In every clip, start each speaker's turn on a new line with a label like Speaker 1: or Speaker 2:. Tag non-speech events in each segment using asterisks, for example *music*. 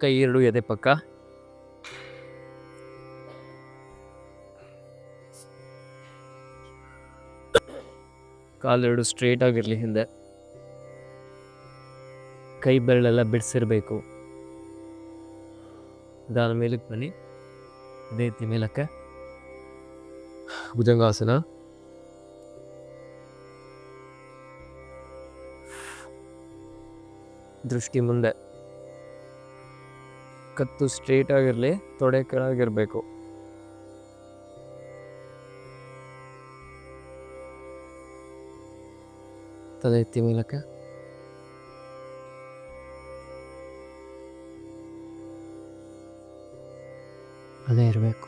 Speaker 1: ಕೈ ಎರಡು ಎದೆ ಪಕ್ಕ? ಕಾಲೆರಡು ಸ್ಟ್ರೇಟ್ ಆಗಿರಲಿ ಹಿಂದೆ. ಕೈ ಬೆರಳೆಲ್ಲ ಬಿಡಿಸಿರ್ಬೇಕು. ಅದಾದ ಮೇಲಕ್ಕೆ ಬನ್ನಿ. ಅದೇ ರೀತಿ ಮೇಲಕ್ಕೆ. ಭುಜಂಗಾಸನ. ದೃಷ್ಟಿ ಮುಂದೆ. ಕತ್ತು ಸ್ಟ್ರೇಟ್ ಆಗಿರಲಿ ತೊಡೆ ಕೆಳಗಿರಬೇಕು. ತಲೆ ಎತ್ತಿ ಮೂಲಕ ಅದೇ ಇರಬೇಕು.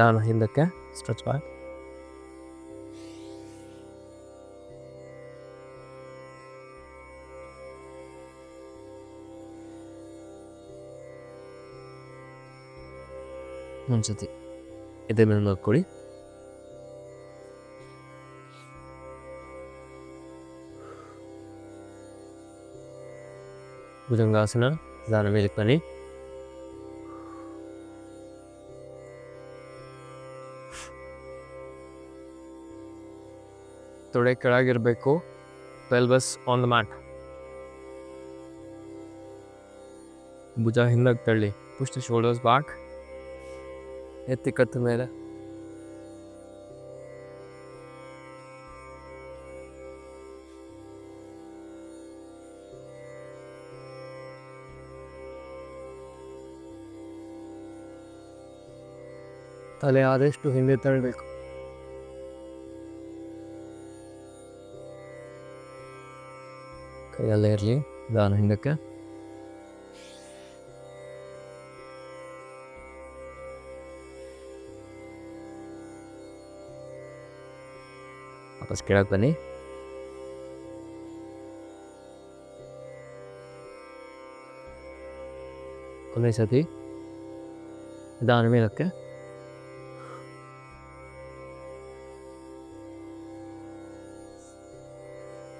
Speaker 1: ನಾನು ಹಿಂದಕ್ಕೆ ಸ್ಟ್ರೆಚ್ ಬ್ಯಾಕ್ ಒಂದ್ಸತಿ ಎದೆ ಮೇಲೆ ನೋಡ್ಕೊಳ್ಳಿ ಭುಜಂಗಾಸನ ನಿಧಾನ ಮೇಲಕ್ಕೆ ಬನ್ನಿ ತೊಡೆ ಕೆಳಗಿರಬೇಕು. Pelvis on the mat. ಭುಜ ಹಿಂದಕ್ಕೆ ತಳ್ಳಿ. ಪುಷ್ ದ ಶೋಲ್ಡರ್ಸ್ ಬ್ಯಾಕ್ ಎತ್ತಿ ಕತ್ತ ಮೇಲೆ. ತಲೆ ಆದಷ್ಟು ಹಿಂದೆ ತಳ್ಳಬೇಕು ಕೈಯಲ್ಲೇ ಇರಲಿ ದಾನ ಹಿಂದಕ್ಕೆ ವಾಪಸ್ ಕೆಳಗೆ ಬನ್ನಿ ಕೊನೆ ಸತಿ ದಾನ ಮೇಲಕ್ಕೆ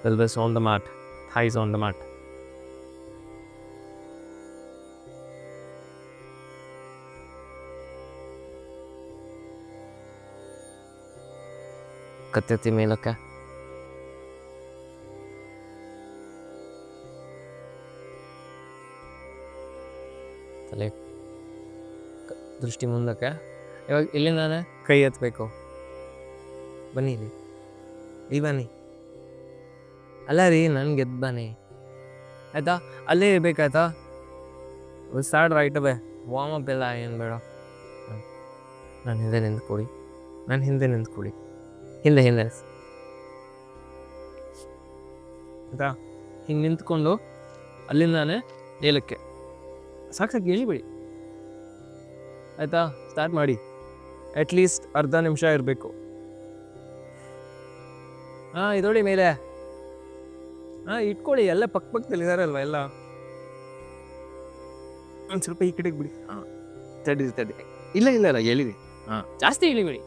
Speaker 1: pelvis on the mat, thighs on the mat. ಕತ್ತೆತ್ತಿ ಮೇಲಕ್ಕ ತಲೆ ದೃಷ್ಟಿ ಮುಂದಕ್ಕೆ. ಇವಾಗ ಇಲ್ಲಿಂದಾನೆ ಕೈ ಎತ್ತಬೇಕು ಬನ್ನಿ ಇಲ್ಲಿ. ಇಲ್ಲಿ ಬನ್ನಿ. ಅಲ್ಲ ರೀ ನನ್ಗೆ ಗೆದ್ದು ಬನ್ನಿ. ಆಯ್ತಾ? ಅಲ್ಲೇ ಇರ್ಬೇಕಾಯ್ತಾ ಸ್ಟಾರ್ಟ್ ರೈಟ್ ಬೇ. ವಾರ್ಮ್ ಅಪ್ ಎಲ್ಲ ಏನು ಬೇಡ. ನಾನು ಹಿಂದೆ ನಿಂತ್ಕೊಡಿ ನಾನು ಹಿಂದೆ ನಿಂತ್ಕೊಡಿ ಹಿಂದೆ ಹಿಂದೆ. ಆಯ್ತಾ? ಹಿಂಗೆ ನಿಂತ್ಕೊಂಡು ಅಲ್ಲಿಂದಾನೆ ಏಲಕ್ಕೆ. ಸಾಕು ಸಾಕು ಹೇಳಿಬಿಡಿ ಆಯ್ತಾ? ಸ್ಟಾರ್ಟ್ ಮಾಡಿ. ಅಟ್ಲೀಸ್ಟ್ ಅರ್ಧ ನಿಮಿಷ ಇರಬೇಕು. ಹಾಂ ಇದೋಡಿ ಮೇಲೆ. ಹಾಂ ಇಟ್ಕೊಳ್ಳಿ ಎಲ್ಲ ಪಕ್ಕ ಪಕ್ಕದಲ್ಲಿ ಇದಾರಲ್ವ ಎಲ್ಲ? ಒಂದ್ ಸ್ವಲ್ಪ ಈ ಕಡೆಗೆ ಬಿಡಿ. ಹಾ ತಡಿ ತಡಿ ಇಲ್ಲ ಇಲ್ಲ ಇಲ್ಲ ಎಳಿರಿ ಹಾ ಜಾಸ್ತಿ ಇಳಿಬಿಡಿ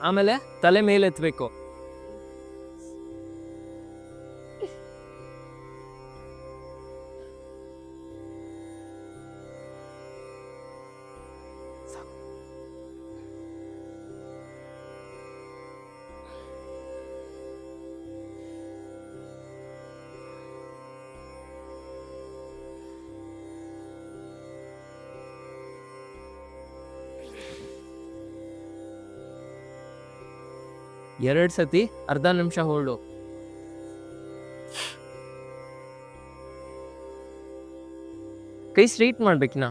Speaker 1: ಆಮೇಲೆ ತಲೆ ಮೇಲೆ ಎತ್ತಬೇಕು ಎರಡು ಸತಿ ಅರ್ಧ ನಿಮಿಷ ಹೋಲ್ಡು. ಕೈ ಸ್ಟ್ರೈಟ್ ಮಾಡ್ಬೇಕಿನ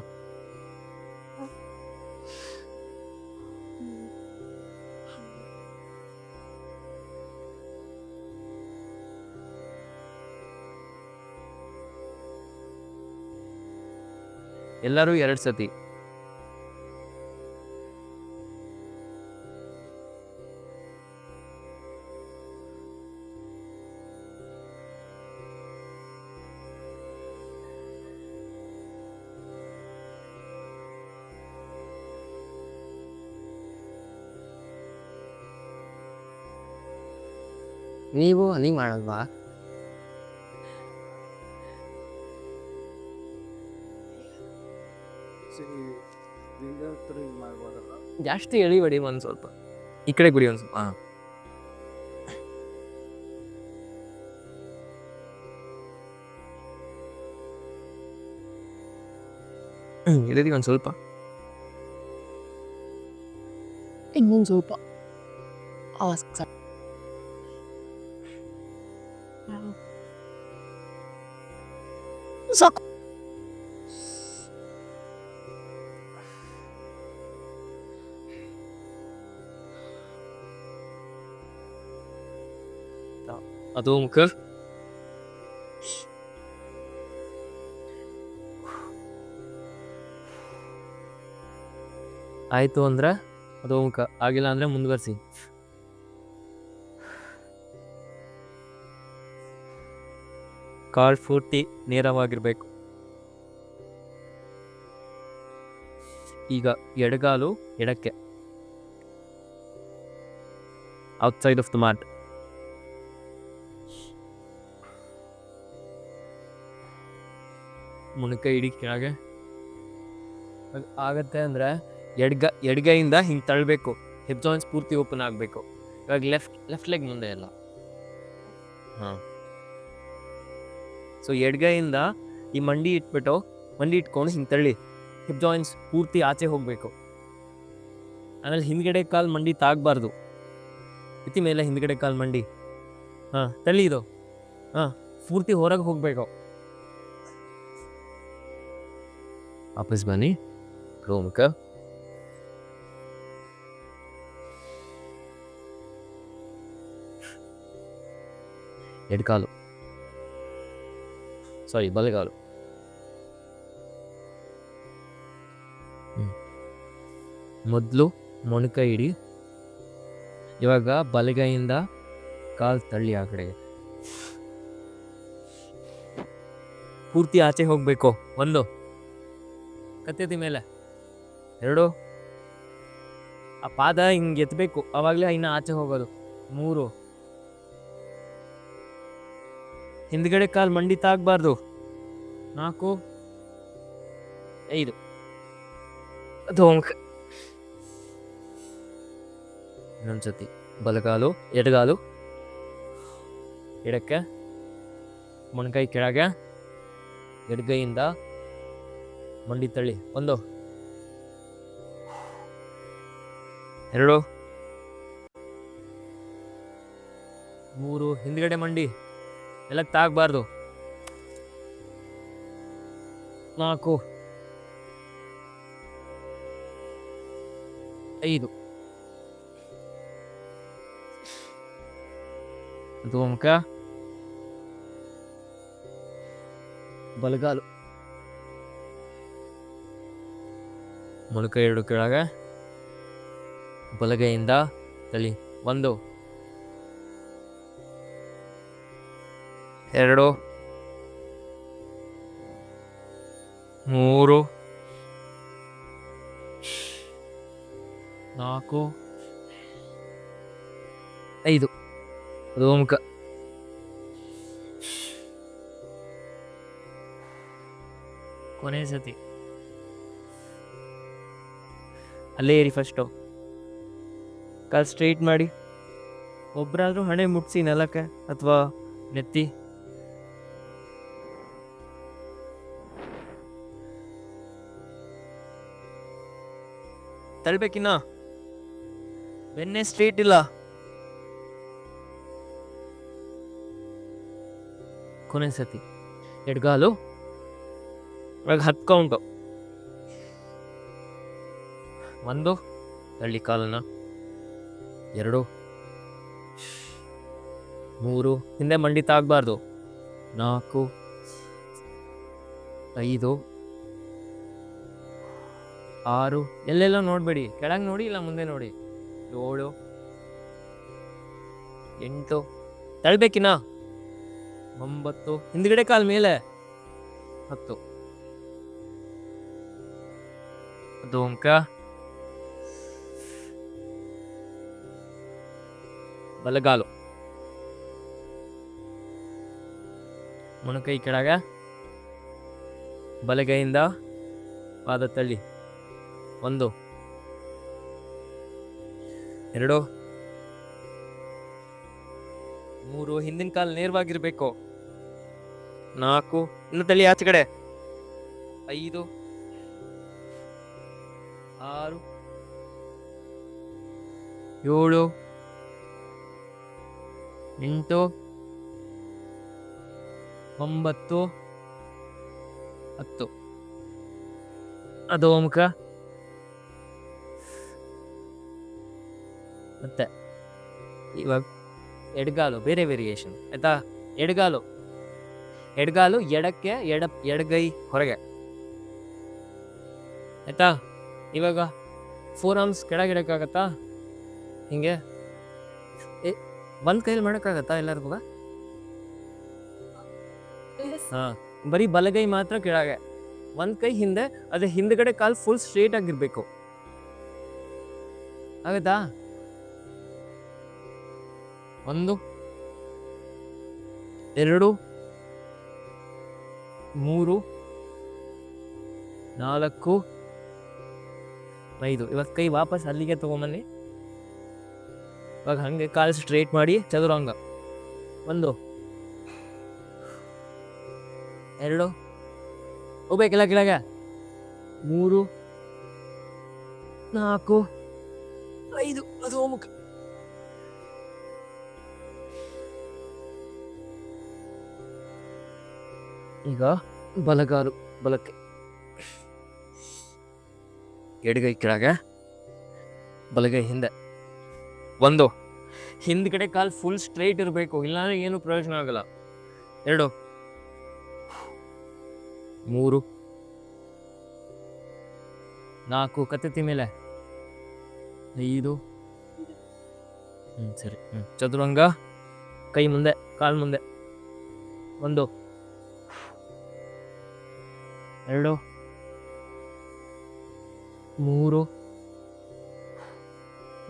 Speaker 1: ಎಲ್ಲರೂ ಎರಡು ಸತಿ. ನೀವು ಮಾಡಲ್ವಾ ಜಾಸ್ತಿ ಎಳಿಬೇಡಿ ಒಂದು ಸ್ವಲ್ಪ. ಈ ಕಡೆ ಗುಡಿ ಒಂದು ಸ್ವಲ್ಪ. ಹಾಂ ಇಳಿದಿ ಒಂದು ಸ್ವಲ್ಪ.
Speaker 2: ಇನ್ನೊಂದು ಸ್ವಲ್ಪ.
Speaker 1: ಅದು ಮುಖ ಆಯಿತು ಅಂದ್ರೆ ಅದು ಮುಖ. ಆಗಿಲ್ಲ ಅಂದ್ರೆ ಮುಂದುವರಿಸಿ. ಕಾಲ್ ಪೂರ್ತಿ ನೇರವಾಗಿರಬೇಕು. ಈಗ ಎಡಗಾಲು ಎಡಕ್ಕೆ. ಔಟ್ಸೈಡ್ ಆಫ್ ದ ಮ್ಯಾಟ್ ಮುಣಕ ಇಡಿ ಕೆಳಗೆ. ಆಗತ್ತೆ ಅಂದರೆ ಎಡ್ಗ ಎಡ್ಗೈಯಿಂದ ಹಿಂಗೆ ತಳ್ಳಬೇಕು ಹಿಪ್ ಜಾಯಿಂಟ್ಸ್ ಪೂರ್ತಿ ಓಪನ್ ಆಗಬೇಕು. ಇವಾಗ ಲೆಫ್ಟ್ ಲೆಫ್ಟ್ ಲೆಗ್ ಮುಂದೆ ಎಲ್ಲ. ಹಾಂ. ಸೊ ಎಡ್ಗೈಯಿಂದ ಈ ಮಂಡಿ ಇಟ್ಬಿಟ್ಟು ಮಂಡಿ ಇಟ್ಕೊಂಡು ಹಿಂಗೆ ತಳ್ಳಿ. ಹಿಪ್ ಜಾಯಿಂಟ್ಸ್ ಪೂರ್ತಿ ಆಚೆ ಹೋಗಬೇಕು. ಆಮೇಲೆ ಹಿಂದ್ಗಡೆ ಕಾಲು ಮಂಡಿ ತಾಗಬಾರ್ದು. ಇತಿ ಮೇಲೆ ಹಿಂದ್ಗಡೆ ಕಾಲು ಮಂಡಿ. ಹಾಂ ತಳ್ಳಿ ಇದು. ಹಾಂ ಪೂರ್ತಿ ಹೊರಗೆ ಹೋಗಬೇಕು. ವಾಪಸ್ ಬನ್ನಿ ರೋಮಕ ಎಡ್ಕಾಲು ಸಾರಿ ಬಲಗಾಲು ಮೊದಲು ಮೊಣಕೈ ಇಡಿ ಇವಾಗ ಬಲಗೈಯಿಂದ ಕಾಲು ತಳ್ಳಿ ಆ ಕಡೆಗೆ ಪೂರ್ತಿ ಆಚೆ ಹೋಗಬೇಕು ಒಂದು ಕತ್ತೈತಿ ಮೇಲೆ. ಎರಡು. ಆ ಪಾದ ಹಿಂಗೆ ಎತ್ತಬೇಕು ಅವಾಗಲೇ ಇನ್ನು ಆಚೆ ಹೋಗೋದು. ಮೂರು. ಹಿಂದ್ಗಡೆ ಕಾಲು ಮಂಡಿ ತಾಗಬಾರ್ದು ನಾಲ್ಕು. ಐದು. ಇನ್ನೊಂದ್ಸತಿ. ಬಲಗಾಲು, ಎಡಗಾಲು. ಎಡಕ್ಕೆ. ಮೊಣಕೈ ಕೆಳಗೆ. ಎಡಗೈಯಿಂದ ಮಂಡಿ ತಳ್ಳಿ. ಒಂದು. ಎರಡು. ಮೂರು. ಹಿಂದ್ಗಡೆ ಮಂಡಿ. ಎಲ್ಲ ತಾಗಬಾರ್ದು. ನಾಲ್ಕು. ಐದು. ಅದು ಮುಖ ಬಲಗಾಲು. ಮೊಳಕ ಎರಡು ಕೆಳಗೆ ಬಲಗೈಯಿಂದ ತಲಿ ಒಂದು. ಎರಡು. ಮೂರು. ನಾಲ್ಕು. ಐದು. ರೋಮುಖ ಮುಖ ಕೊನೆ ಸತಿ. ಅಲ್ಲೇ ಇರಿ ಫಸ್ಟು ಕಾಲು ಸ್ಟ್ರೈಟ್ ಮಾಡಿ. ಒಬ್ಬರಾದರೂ ಹಣೆ ಮುಟ್ಸಿ ನೆಲಕ್ಕೆ ಅಥವಾ ನೆತ್ತಿ. ತಳ್ಬೇಕಿನ್ನ? ಬೆನ್ನೆ ಸ್ಟ್ರೀಟ್ ಇಲ್ಲ. ಕೊನೆ ಸತಿ. ಎಡ್ಗಾಲು? ಇವಾಗ ಹತ್ತು ಕೌಂಟು ಒಂದು? ತಳ್ಳಿ ಕಾಲನ್ನ. ಎರಡು? ಮೂರು? ಹಿಂದೆ ಮಂಡಿತ ತಾಗಬಾರ್ದು ನಾಲ್ಕು? ಐದು? ಆರು? ಎಲ್ಲೆಲ್ಲ ನೋಡಬೇಡಿ. ಕೆಳಗೆ ನೋಡಿ ಇಲ್ಲ ಮುಂದೆ ನೋಡಿ. ಏಳು? ಎಂಟು? ತಳ್ಬೇಕಿನ ಒಂಬತ್ತು? ಹಿಂದ್ಗಡೆ ಕಾಲ್ ಮೇಲೆ? ಹತ್ತು? ಅದು ಅಂಕ? ಬಲಗಾಲು. ಮೊಣಕೈ ಕೆಳಗ, ಬಲಗೈಯಿಂದ ಪಾದ ತಳ್ಳಿ. ಒಂದು, ಎರಡು, ಮೂರು, ಹಿಂದಿನ ಕಾಲ ನೇರವಾಗಿರ್ಬೇಕು. ನಾಲ್ಕು, ಇನ್ನು ತಳ್ಳಿ ಆಚೆ ಕಡೆ. ಐದು, ಆರು, ಏಳು ಎಂಟು, ಒಂಬತ್ತು, ಹತ್ತು. ಅದು ಮುಖ ಮತ್ತೆ ಇವಾಗ ಎಡಗಾಲು, ಬೇರೆ ವೇರಿಯೇಷನ್ ಆಯ್ತಾ? ಎಡಗಾಲು. ಎಡಗಾಲು ಎಡಕ್ಕೆ, ಎಡ, ಎಡಗೈ ಹೊರಗೆ. ಆಯ್ತಾ? ಇವಾಗ ಫೋರ್ ಆರ್ಮ್ಸ್ ಕೆಳಗಿಡಕ್ಕಾಗತ್ತಾ ಹಿಂಗೆ. ಒಂದು ಕೈಲಿ ಮಾಡೋಕ್ಕಾಗತ್ತಾ ಎಲ್ಲರಿಗೂ ಹಾಂ ಬರೀ ಬಲಗೈ ಮಾತ್ರ ಕೆಳಗೆ. ಒಂದು ಕೈ ಹಿಂದೆ ಅದೇ ಹಿಂದ್ಗಡೆ ಕಾಲು ಫುಲ್ ಸ್ಟ್ರೇಟ್ ಆಗಿರ್ಬೇಕು. ಆಗತ್ತಾ? ಒಂದು ಎರಡು ಮೂರು ನಾಲ್ಕು ಐದು. ಇವತ್ತು ಕೈ ವಾಪಸ್ ಅಲ್ಲಿಗೆ ತಗೊಂಬನ್ನಿ. ಇವಾಗ ಹಂಗೆ ಕಾಲು ಸ್ಟ್ರೇಟ್ ಮಾಡಿ ಚದುರಂಗ. ಒಂದು. ಎರಡು. ಹೋಗ್ಬೇಕಿಲ್ಲ ಕೆಳಗೆ. ಮೂರು. ನಾಲ್ಕು. ಐದು. ಅದು ಮುಖ ಈಗ ಬಲಗಾಲು, ಬಲಕ್ಕೆ. ಎಡಗೈ ಕೆಳಗೆ, ಬಲಗೈ ಹಿಂದೆ. ಒಂದು. ಹಿಂದ್ಗಡೆ ಕಾಲು ಫುಲ್ ಸ್ಟ್ರೈಟ್ ಇರಬೇಕು, ಇಲ್ಲಾಂದ್ರೆ ಏನು ಪ್ರಯೋಜನ ಆಗಲ್ಲ. ಎರಡು. ಮೂರು. ನಾಲ್ಕು ಕತ್ತತಿ ಮೇಲೆ. ಐದು. ಹ್ಞೂ ಸರಿ. ಹ್ಞೂ ಚದುರಂಗ. ಕೈ ಮುಂದೆ, ಕಾಲು ಮುಂದೆ. ಒಂದು. ಎರಡು. ಮೂರು.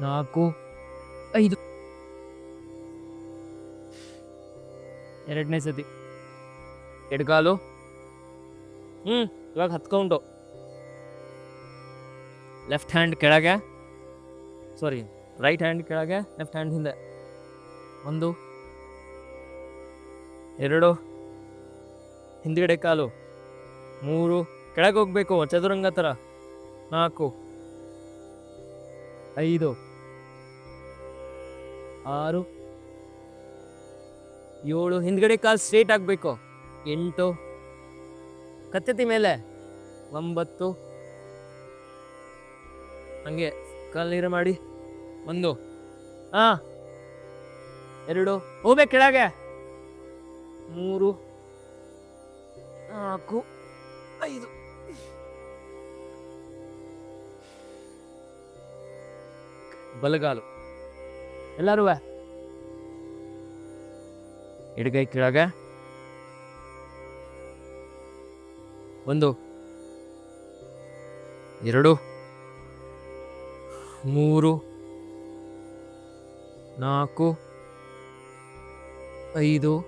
Speaker 1: ನಾಲ್ಕು. ಐದು. ಎರಡನೇ ಸತಿ. ಎಡ್ಗಾಲು? ಹ್ಞೂ ಇವಾಗ ಹತ್ಕೊಂಡು ಲೆಫ್ಟ್ ಹ್ಯಾಂಡ್ ಕೆಳಗೆ. ಸಾರಿ ರೈಟ್ ಹ್ಯಾಂಡ್ ಕೆಳಗೆ ಲೆಫ್ಟ್ ಹ್ಯಾಂಡ್ ಹಿಂದೆ. ಒಂದು. ಎರಡು. ಹಿಂದ್ಗಡೆ ಕಾಲು. ಮೂರು. ಕೆಳಗೆ ಹೋಗ್ಬೇಕು ಚದುರಂಗ ಥರ ನಾಲ್ಕು. ಐದು. ಆರು, ಏಳು, ಹಿಂದ್ಗಡೆ ಕಾಲು ಸ್ಟ್ರೇಟ್ ಆಗಬೇಕು. ಎಂಟು ಕತ್ತತಿ ಮೇಲೆ ಒಂಬತ್ತು. ಹಂಗೆ ಕಾಲು ನೀರು ಮಾಡಿ. ಒಂದು ಹಾಂ ಎರಡು ಹೋಗ್ಬೇಕು ಕೆಳಗೆ. ಮೂರು, ನಾಲ್ಕು, ಐದು. ಬಲಗಾಲು. ಎಲ್ಲರೂ ಎಡಗೈ ಕೆಳಗೆ. ಒಂದು. ಎರಡು. ಮೂರು. ನಾಲ್ಕು. ಐದು.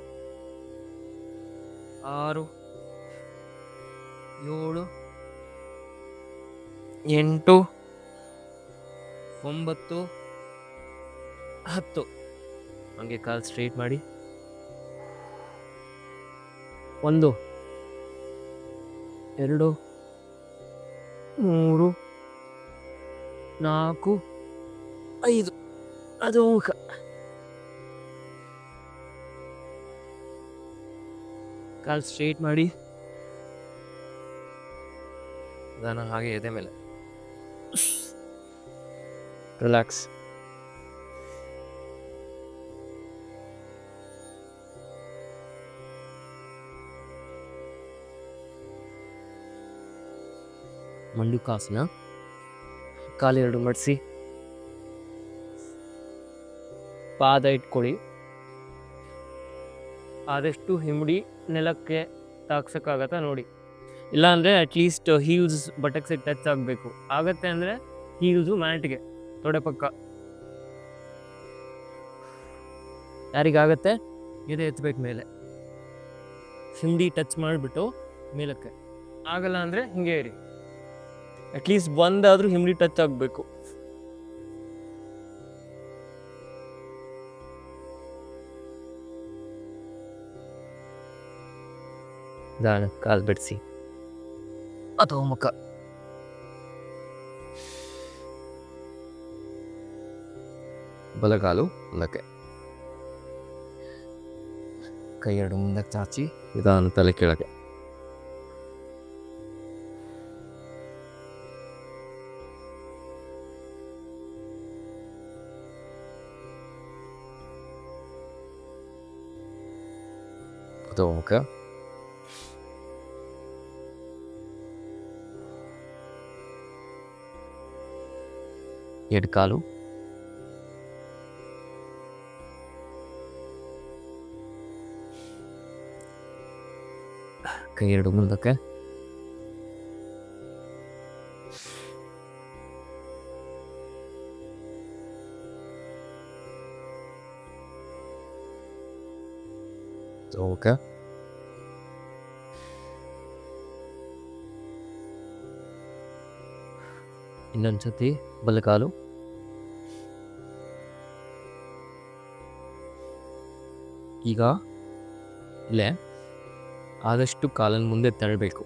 Speaker 1: ಆರು. ಏಳು. ಎಂಟು. ಒಂಬತ್ತು. ಹತ್ತು. ಹಂಗೆ ಕಾಲ್ ಸ್ಟ್ರೈಟ್ ಮಾಡಿ. ಒಂದು. ಎರಡು. ಮೂರು. ನಾಲ್ಕು. ಐದು. ಅದು ಮುಖ. ಕಾಲ್ ಸ್ಟ್ರೈಟ್ ಮಾಡಿ. ನಾನು ಹಾಗೆ ಎದೆ ಮೇಲೆ. ರಿಲ್ಯಾಕ್ಸ್ ಮಂಡುಕಾಸನ ಕಾಲೆರಡು ಮಡಿಸಿ. ಪಾದ ಇಟ್ಕೊಳ್ಳಿ. ಆದಷ್ಟು ಹಿಮ್ಮಡಿ ನೆಲಕ್ಕೆ ತಾಕ್ಸೋಕ್ಕಾಗತ್ತಾ ನೋಡಿ. ಇಲ್ಲಾಂದರೆ ಅಟ್ಲೀಸ್ಟ್ ಹೀಲ್ಸ್ ಬಟಕ್ಸಿಗೆ ಟಚ್ ಆಗಬೇಕು. ಆಗತ್ತೆ ಅಂದರೆ ಹೀಲ್ಸು ಮ್ಯಾಟ್ಗೆ ತೊಡೆ ಪಕ್ಕ. ಯಾರಿಗಾಗತ್ತೆ? ಎದೆ ಎತ್ತಬೇಕು ಮೇಲೆ. ಹಿಂದಿ ಟಚ್ ಮಾಡಿಬಿಟ್ಟು ಮೇಲಕ್ಕೆ. ಆಗಲ್ಲ ಅಂದರೆ ಹಿಂಗೆ ಇರಿ. ಅಟ್ಲೀಸ್ಟ್ ಒಂದಾದರೂ ಹಿಮ್ಲಿ ಟಚ್ ಆಗಬೇಕು. ದಾಣ ಕಾಲ್ ಬಿಡಿಸಿ. ಅಥವಾ ಮುಖ. ಬಲಗಾಲು ಮುಂದಕ್ಕೆ ಕೈ ಎರಡು ಮುಂದಕ್ಕೆ ಚಾಚಿ ನಿಧಾನ ತಲೆ ಕೆಳಗೆ. ಅಥವಾ ಮುಖ ಎಡ್ ಕಾಲು ಕೈ ಎರಡು ಮುಂದಕ್ಕೆ ಓಕೆ ಇನ್ನೊಂದು ಸತಿ ಬಲಕಾಲು ಈಗ ಇಲ್ಲೇ ಆದಷ್ಟು ಕಾಲನ್ನು ಮುಂದೆ ತಳ್ಳಬೇಕು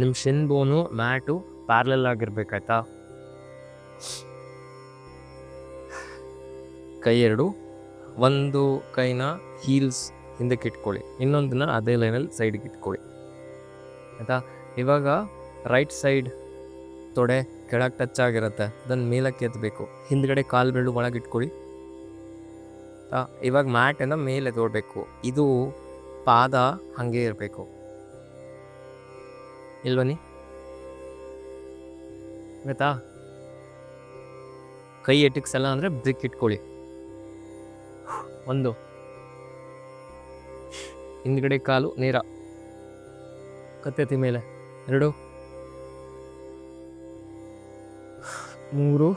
Speaker 1: ನಿಮ್ಮ ಶಿನ್ ಬೋನು ಮ್ಯಾಟು ಪ್ಯಾರ್ಲಲ್ ಆಗಿರ್ಬೇಕಾಯ್ತಾ? ಕೈ ಎರಡು, ಒಂದು ಕೈನ ಹೀಲ್ಸ್ ಹಿಂದಕ್ಕೆ ಇಟ್ಕೊಳ್ಳಿ. ಇನ್ನೊಂದನ್ನ ಅದೇ ಲೈನಲ್ಲಿ ಸೈಡ್ಗೆ ಇಟ್ಕೊಳ್ಳಿ. ಆಯಿತಾ? ಇವಾಗ ರೈಟ್ ಸೈಡ್ ತೊಡೆ ಕೆಳಗೆ ಟಚ್ ಆಗಿರುತ್ತೆ. ಅದನ್ನು ಮೇಲಕ್ಕೆ ಎತ್ತಬೇಕು ಹಿಂದ್ಗಡೆ ಕಾಲು ಬೆರಳು ಒಳಗೆ ಇಟ್ಕೊಳ್ಳಿ ಇವಾಗ ಮ್ಯಾಟನ್ನು ಮೇಲೆ ತೋಡಬೇಕು. ಇದು ಪಾದ ಹಾಗೆ ಇರಬೇಕು. ಇಲ್ವನಿ ಗೊತ್ತಾ? ಕೈ ಎಟಿಕ್ಸಲ್ಲ ಅಂದರೆ ಬ್ರಿಕ್ ಇಟ್ಕೊಳ್ಳಿ ಒಂದು. ಹಿಂದ್ಗಡೆ ಕಾಲು ನೇರ. ಕತ್ತೆತಿ ಮೇಲೆ. ಎರಡು. ಮೂರು.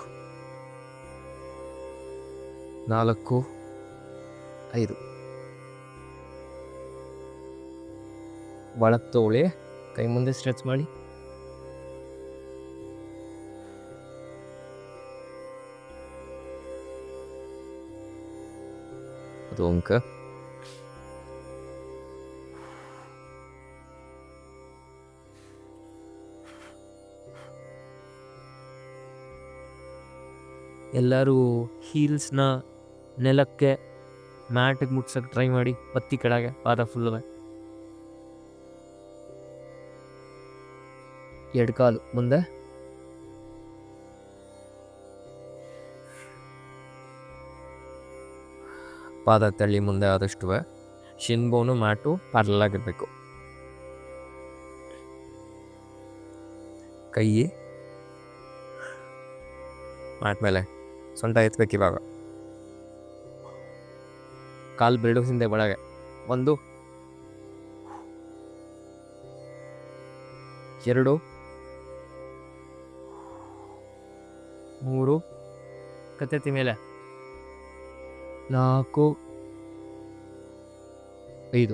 Speaker 1: ನಾಲ್ಕು. ಐದು. ಒಳತ್ತೋಳೆ ಕೈ ಮುಂದೆ ಸ್ಟ್ರೆಚ್ ಮಾಡಿ. ಅದು ಅಂಕ. ಎಲ್ಲರೂ ಹೀಲ್ಸ್ನ ನೆಲಕ್ಕೆ ಮ್ಯಾಟಿಗೆ ಮುಟ್ಸಕ್ಕೆ ಟ್ರೈ ಮಾಡಿ, ಬತ್ತಿ ಕೆಳಗೆ, ಪಾದ ಫುಲ್ ಎರಡು ಕಾಲು, ಮುಂದೆ. ಪಾದ ತಳ್ಳಿ ಮುಂದೆ ಆದಷ್ಟು ಶಿನ್ಬೋನು ಮ್ಯಾಟು ಪ್ಯಾರಲ್ ಕೈ ಮ್ಯಾಟ್ ಮೇಲೆ. ಸೊಂಟ ಎತ್ತಬೇಕು ಇವಾಗ. ಕಾಲು ಬಿರಡು ಹಿಂದೆ ಒಳಗೆ. ಒಂದು, ಎರಡು, ಮೂರು, ಕತ್ತೆತ್ತಿ ಮೇಲೆ. ನಾಲ್ಕು, ಐದು.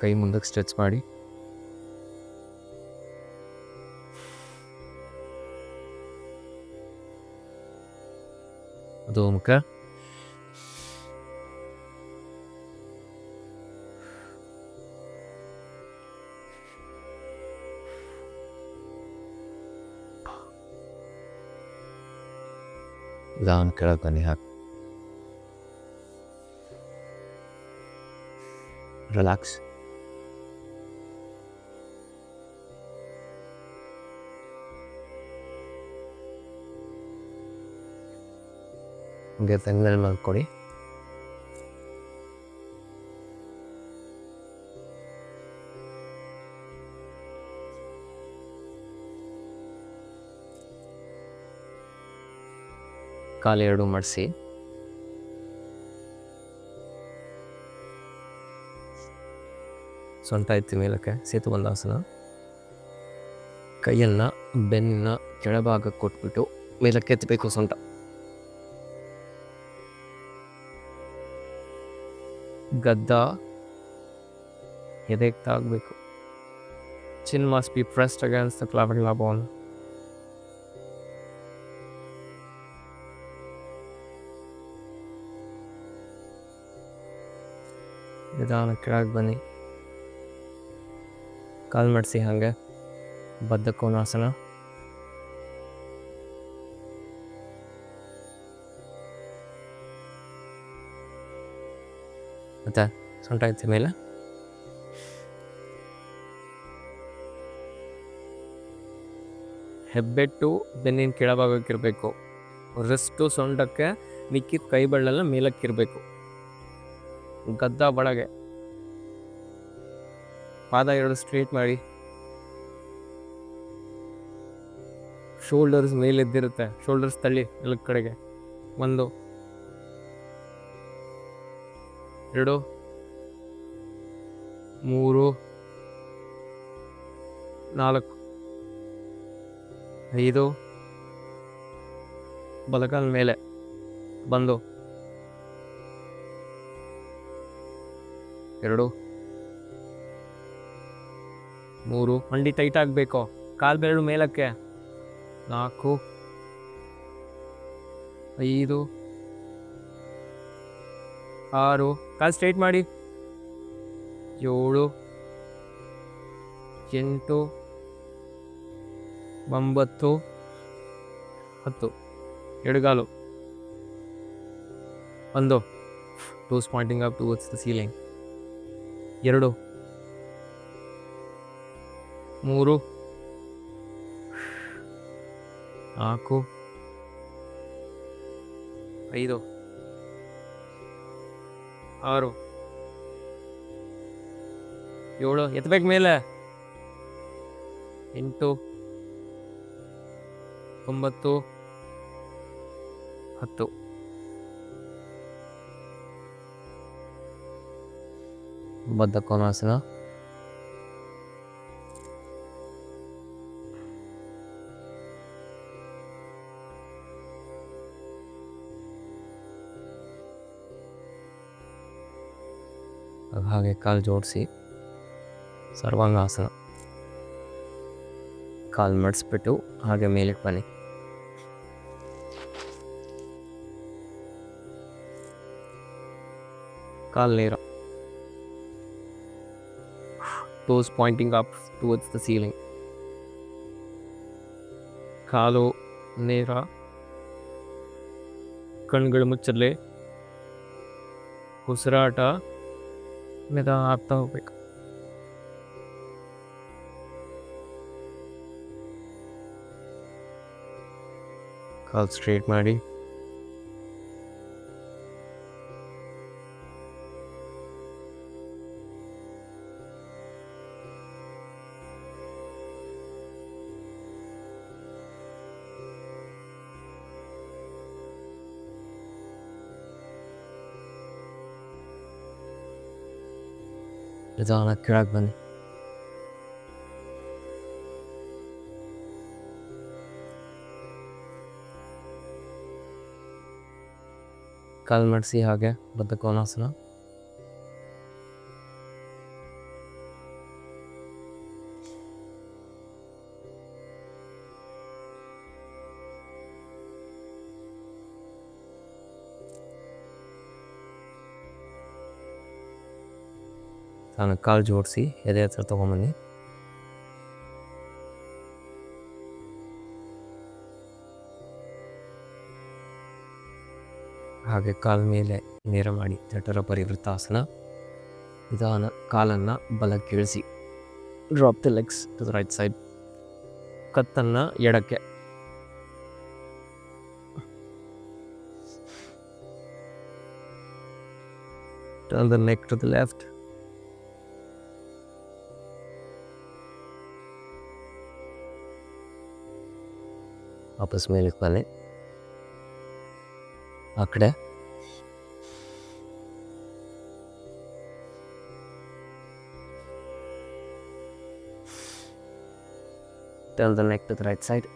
Speaker 1: ಕೈ ಮುಂದಕ್ಕೆ ಸ್ಟ್ರೆಚ್ ಮಾಡಿ. ಅದು ಮುಖ ನಿಧಾನ ಕೆಳಗೆ ಹಂಗೆ ತೆಂಗಿನಲ್ಲಿ ಮಾಡ್ಕೊಡಿ ಕಾಲು ಎರಡು ಮಡಿಸಿ. ಸೊಂಟ ಎತ್ತಿ ಮೇಲಕ್ಕೆ, ಸೇತು ಬಂದಾಸನ ಕೈಯನ್ನು ಬೆನ್ನಿನ ಕೆಳಭಾಗಕ್ಕೆ ಕೊಟ್ಬಿಟ್ಟು ಮೇಲಕ್ಕೆ ಎತ್ತಬೇಕು ಸೊಂಟ. ಗದ್ದ ಎದೆಗೆ ತಾಗಬೇಕು chin must be pressed against the clavicular bone ನಿಧಾನ ಕೆಳಗೆ ಬನ್ನಿ. ಕಾಲು ಮಾಡಿಸಿ ಹಾಗೆ. ಬದ್ಧ ಕೋನಾಸನ. ಮತ್ತೆ ಸೊಂಟ ಎತ್ತಿ ಮೇಲೆ. ಹೆಬ್ಬೆಟ್ಟು ಬೆನ್ನಿನ ಕೆಳಭಾಗಕ್ಕಿರಬೇಕು. ರೆಸ್ಟು ಸೊಂಟಕ್ಕೆ ಮಿಕ್ಕಿದ ಕೈ ಬೆರಳೆಲ್ಲ ಮೇಲಕ್ಕಿರಬೇಕು. ಗದ್ದ ಬಳಗೆ ಪಾದ ಎರಡು ಸ್ಟ್ರೇಟ್ ಮಾಡಿ. ಶೋಲ್ಡರ್ಸ್ ಮೇಲೆದ್ದಿರುತ್ತೆ. ಶೋಲ್ಡರ್ಸ್ ತಳ್ಳಿ ಎಲ್ಲ ಕಡೆಗೆ. ಒಂದು. ಎರಡು, ಮೂರು, ನಾಲ್ಕು, ಐದು ಬಲಕಾಲ ಮೇಲೆ ಬಂದು ಎರಡು, ಮೂರು. ಮಂಡಿ ಟೈಟ್ ಆಗಬೇಕು. ಕಾಲು ಬೆರಳು ಮೇಲಕ್ಕೆ ನಾಲ್ಕು, ಐದು ಆರು. ಕಾಲು ಸ್ಟ್ರೈಟ್ ಮಾಡಿ. ಏಳು. ಎಂಟು. ಒಂಬತ್ತು. ಹತ್ತು. ಎಡಗಾಲು ಒಂದು. Toes pointing up towards the ceiling ಎರಡು. ಮೂರು. ನಾಲ್ಕು. ಐದು. ಆರು ಏಳು ಎತ್ತಬೇಕು ಮೇಲೆ. ಎಂಟು ಒಂಬತ್ತು ಹತ್ತು. ಬದ್ಧ ಕೋನಾಸನ ಹಾಗೆ ಕಾಲು ಜೋಡಿಸಿ ಸರ್ವಾಂಗಾಸನ ಕಾಲು ಮಡಿಸ್ಬಿಟ್ಟು ಹಾಗೆ ಮೇಲಕ್ಕೆ ಬನ್ನಿ ಕಾಲು ನೇರ toes pointing up towards the ceiling ಕಾಲು ನೇರ ಕಣ್ಗಳು ಮುಚ್ಚಲೆ ಉಸಿರಾಟ ನಿಧಾನ ಆಗ್ತಾ ಹೋಗ್ಬೇಕು ಕಾಲು ಸ್ಟ್ರೇಟ್ ಮಾಡಿ ನಿಧಾನ ಕೆಳಗೆ ಬನ್ನಿ ಕಾಲು ಮಾಡಿಸಿ ಹಾಗೆ ಬದ್ಧ ಕೋನಾಸನ ತಾನು ಕಾಲು ಜೋಡಿಸಿ ಎದೆ ಹತ್ರ ತೊಗೊಂಬನ್ನಿ. ಹಾಗೆ ಕಾಲ ಮೇಲೆ ನೇರ ಮಾಡಿ ಜಠರ ಪರಿವೃತ್ತಾಸನ ನಿಧಾನ ಕಾಲನ್ನು ಬಲಕ್ಕೆ ಇಳಿಸಿ drop the legs to the right side ಕತ್ತನ್ನು ಎಡಕ್ಕೆ. Turn the neck to the left. ವಾಪಸ್ ಮೇಲಕ್ಕೆ ಬನ್ನಿ. ಆ ಕಡೆ. Turn the neck to the right side.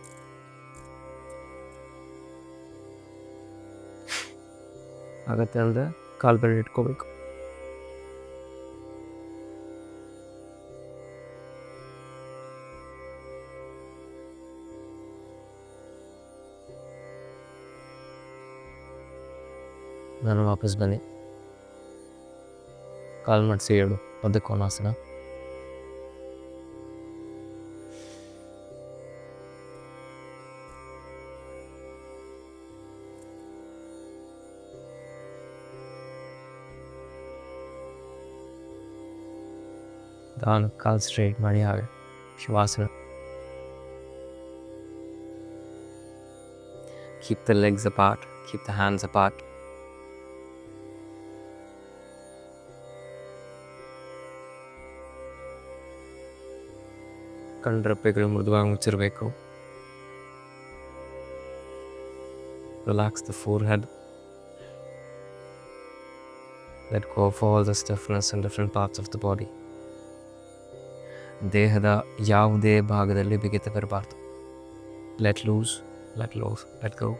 Speaker 1: *laughs* ಆಗತ್ತೆ ಅಂದರೆ ಕಾಲು ಬೆಳೆ ಇಟ್ಕೋಬೇಕು. ನಾನು ವಾಪಸ್ ಬನ್ನಿ ಕಾಲ್ ಮಾಡಿಸಿ ಹೇಳು ಅದು ಕೋನಾಸನ ನಾನು ಕಾಲ್ ಸ್ಟ್ರೈಟ್ ಮಾಡಿ ಹಾಗೆ ಶಿವಾಸನ Keep the legs apart, keep the hands apart. ಕಣ್ರೆಪ್ಪೆಗಳು ಮೃದುವಾಗಿ ಮುಚ್ಚಿರಬೇಕು relax the forehead let go of all the stiffness and different parts of the body ದೇಹದ ಯಾವುದೇ ಭಾಗದಲ್ಲಿ ಬಿಗಿತ ಬರಬಾರ್ದು let loose let loose let go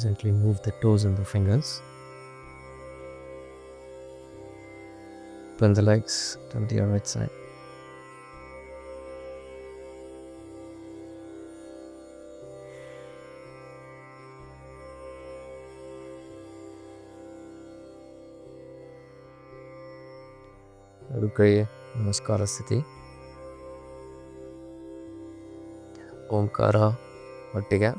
Speaker 1: Gently move the toes and the fingers. Bend the legs, turn to your right side. रुक गई नमस्कार ಸ್ಥಿತಿ ಓಂಕಾರ ಒಟ್ಟಿಗೆ